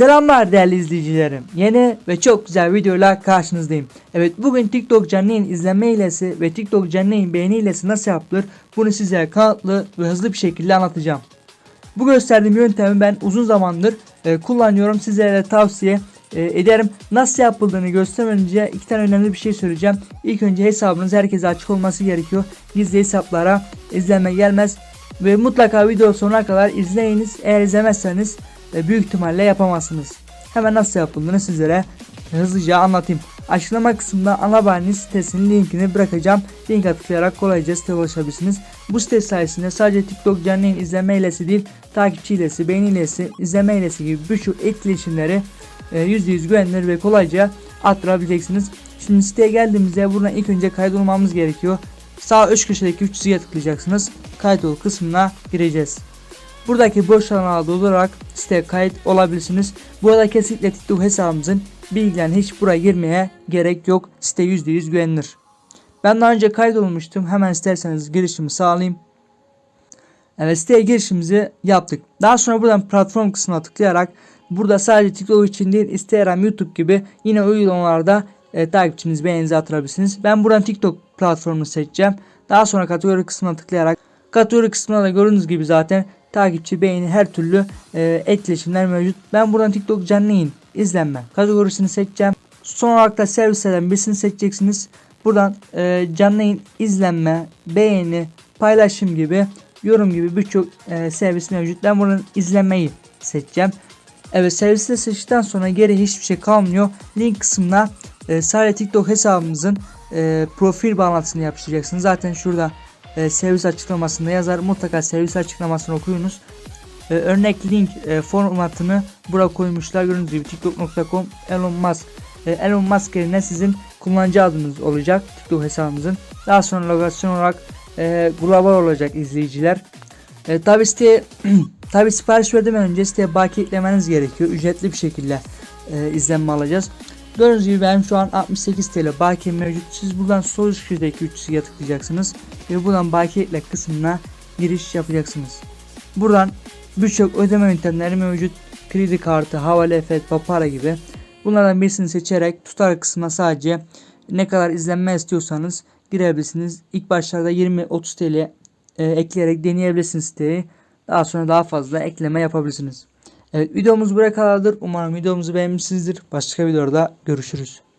Selamlar değerli izleyicilerim. Yeni ve çok güzel videoyla karşınızdayım. Evet bugün TikTok canlı yayın izlenme hilesi ve TikTok canlı yayın beğeni hilesi nasıl yapılır bunu size kanıtlı ve hızlı bir şekilde anlatacağım. Bu gösterdiğim yöntemi ben uzun zamandır e, kullanıyorum. Sizlere tavsiye e, ederim. Nasıl yapıldığını göstermeden önce iki tane önemli bir şey söyleyeceğim. İlk önce hesabınız herkese açık olması gerekiyor. Gizli hesaplara izlenme gelmez. Ve mutlaka video sonuna kadar izleyiniz. Eğer izlemezseniz e, büyük ihtimalle yapamazsınız. Hemen nasıl yapıldığını sizlere hızlıca anlatayım. Açıklama kısmında Anabar'ın sitesinin linkini bırakacağım. Linke tıklayarak kolayca siteye ulaşabilirsiniz. Bu site sayesinde sadece TikTok canlı izleme hilesi değil, takipçi hilesi, beğeni hilesi, izleme hilesi gibi birçok etkileşimleri e, %100 güvenilir ve kolayca arttırabileceksiniz. Şimdi siteye geldiğimizde buradan ilk önce kaydolmamız gerekiyor. Sağ üst köşedeki 3 çizgiye tıklayacaksınız. Kaydol kısmına gireceğiz. Buradaki boş alanlara doldurarak siteye kayıt olabilirsiniz. Bu arada kesinlikle TikTok hesabımızın bilgilerini hiç buraya girmeye gerek yok. Site %100 güvenilir. Ben daha önce kaydolmuştum. Hemen isterseniz girişimi sağlayayım. Evet siteye girişimizi yaptık. Daha sonra buradan platform kısmına tıklayarak burada sadece TikTok için değil Instagram, YouTube gibi yine uygulamalarda e, takipçiniz beğeninizi atabilirsiniz. Ben buradan TikTok platformunu seçeceğim. Daha sonra kategori kısmına tıklayarak kategori kısmına da gördüğünüz gibi zaten takipçi, beğeni her türlü e, etkileşimler mevcut. Ben buradan TikTok canlı yayın izlenme kategorisini seçeceğim. Son olarak da servislerden birisini seçeceksiniz. Buradan e, canlı yayın izlenme, beğeni, paylaşım gibi yorum gibi birçok e, servis mevcut. Ben buradan izlemeyi seçeceğim. Evet servisi seçtikten sonra geri hiçbir şey kalmıyor. Link kısmına e, sadece TikTok hesabımızın e, profil bağlantısını yapıştıracaksınız. Zaten şurada e, servis açıklamasında yazar. Mutlaka servis açıklamasını okuyunuz. E, örnek link e, formatını buraya koymuşlar. Gördüğünüz gibi tiktok.com Elon Musk. E, Elon Musk yerine sizin kullanıcı adınız olacak TikTok hesabınızın. Daha sonra lokasyon olarak e, global olacak izleyiciler. E, tabi siteye tabi sipariş vermeden önce siteye baki eklemeniz gerekiyor. Ücretli bir şekilde e, izlenme alacağız. Gördüğünüz gibi benim şu an 68 TL baki mevcut. Siz buradan sol üst köşedeki 3 çizgiye tıklayacaksınız. Ve buradan baki ekle kısmına giriş yapacaksınız. Buradan birçok ödeme yöntemleri mevcut. Kredi kartı, havale efet, papara gibi. Bunlardan birisini seçerek tutar kısmına sadece ne kadar izlenme istiyorsanız girebilirsiniz. İlk başlarda 20-30 TL e, ekleyerek deneyebilirsiniz siteyi. Daha sonra daha fazla ekleme yapabilirsiniz. Evet videomuz buraya kadardır. Umarım videomuzu beğenmişsinizdir. Başka videoda görüşürüz.